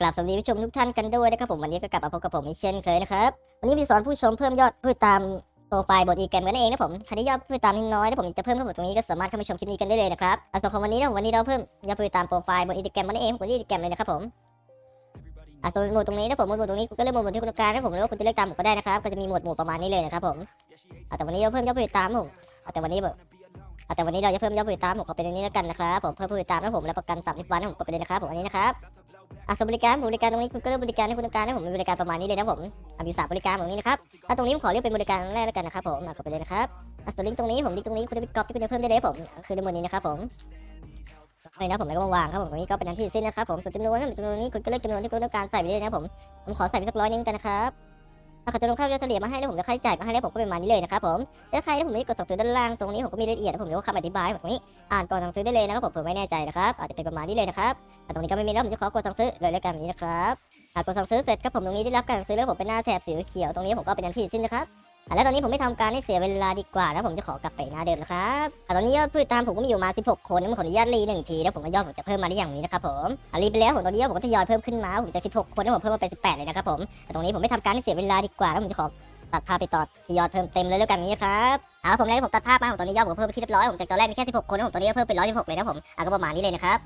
กราบสวัสดีผู้ชมทุกท่านกันด้วยนะครับผมวันนี้ก็กลับมาพบกับผมอีกเช่นเคยนะครับวันนี้มีสอนผู้ชมเพิ่มยอดผู้ติดตามโปรไฟล์บทอีแกรมกันเองนะผมใครที่ยอดผู้ติดตามน้อยถ้าผมจะเพิ่มขึ้นตรงนี้ก็สามารถเข้ามาชมคลิปนี้กันได้เลยนะครับอะส่วนของวันนี้นะวันนี้เราเพิ่มยอดผู้ติดตามโปรไฟล์บทอีแกรมกันเองบทอีแกรมเลยนะครับผมอะส่วนหมวดตรงนี้นะผมหมวดตรงนี้ก็เลือกหมวดที่คุณต้องการนะผมหรือว่าคุณจะเลือกตามผมก็ได้นะครับก็จะมีหมวดหมู่ประมาณนี้เลยนะครับผมอะแต่วันนี้เราเพิ่มยอดผู้ติดตามผมอะแต่วันนี้แบบอะแต่วันนี้เราจะเพิ่มยอดผู้ติดตามผมขอเป็นอันนี้แล้วกันนะครับผมเพิ่มผู้ติดตามนะผมรับประกัน30วันผมกดไปเลยนะครับผมอันนี้นะครับ อะส่วนบริการบริการตรงนี้คุณก็เลือกบริการที่คุณต้องการให้ผมมีบริการประมาณนี้เลยนะผมอาบิสาบริการตรงนี้นะครับอะตรงนี้ผมขอเลือกเป็นบริการแรกแล้วกันนะครับผมอะกดไปเลยนะครับอะส่วนลิงก์ตรงนี้ผมลิงก์ตรงนี้คุณจะไปก๊อปที่คุณจะเพิ่มได้เลยผมคือในหมวดนี้นะครับผมนี่นะผมแล้วก็วางครับผมตรงนี้ก็เป็นอันที่สิ้นนะครับผมส่วนจำนวนจำนวนนี้คุณก็เลือกจำนวนที่คุณต้องการใส่ไปเลยนะครับผมผมขอใส่ไปสักร้อยนึงกันนะครับ ถ้าเขาจะลงค่าเฉลี่ยมาให้แล้วผมจะค่าใช้จ่ายมาให้แล้วผมก็เป็นประมาณนี้เลยนะครับผมแล้วใครที่ผมไม่กดสั่งซื้อด้านล่างตรงนี้ผมก็มีรายละเอียดผมเดี๋ยวคำอธิบายแบบนี้อ่านก่อนสั่งซื้อได้เลยนะครับผมเผื่อไม่แน่ใจนะครับอาจจะเป็นประมาณนี้เลยนะครับตรงนี้ก็ไม่มีแล้วผมจะขอกดสั่งซื้อเลยแล้วกันแบบนี้นะครับหากกดสั่งซื้อเสร็จครับผมตรงนี้ได้รับการสั่งซื้อแล้วผมเป็นหน้าแถบสีเขียวตรงนี้ผมก็เป็นอันที่สิ้นนะครับ แล้วตอนนี้ผมไม่ทำการให้เสียเวลาดีกว่าแล้วผมจะขอกลับไปหน้าเดิมนะครับอตอนนี้ยอดผู้ติดตามผมก็มีอยู่มา 16 คนผมขออนุญาตรีหนึ่งทีแล้วผมก็ยอดผมจะเพิ่มมาได้อย่างนี้นะครับผมรีไปแล้วผมตอนนี้ยอดผมก็ทยอยเพิ่มขึ้นมาผมจาก 16 คนแล้วผมเพิ่มมาเป็น 18 เลยนะครับผมแต่ตรงนี้ผมไม่ทำการให้เสียเวลาดีกว่าแล้วผมจะขอตัดภาพไปต่อทยอดเพิ่มเต็มเลยแล้วกันนี้ครับเอาผมแล้วผมตัดภาพมาผมตอนนี้ยอดผมเพิ่มไปที่เรียบร้อยผมจากตอนแรกมีแค่ 16 คนแล้วผมตอนนี้ก็เพิ่มเป็น 116 เลยนะผมอะก็ประมาณนี้เลยนะครับ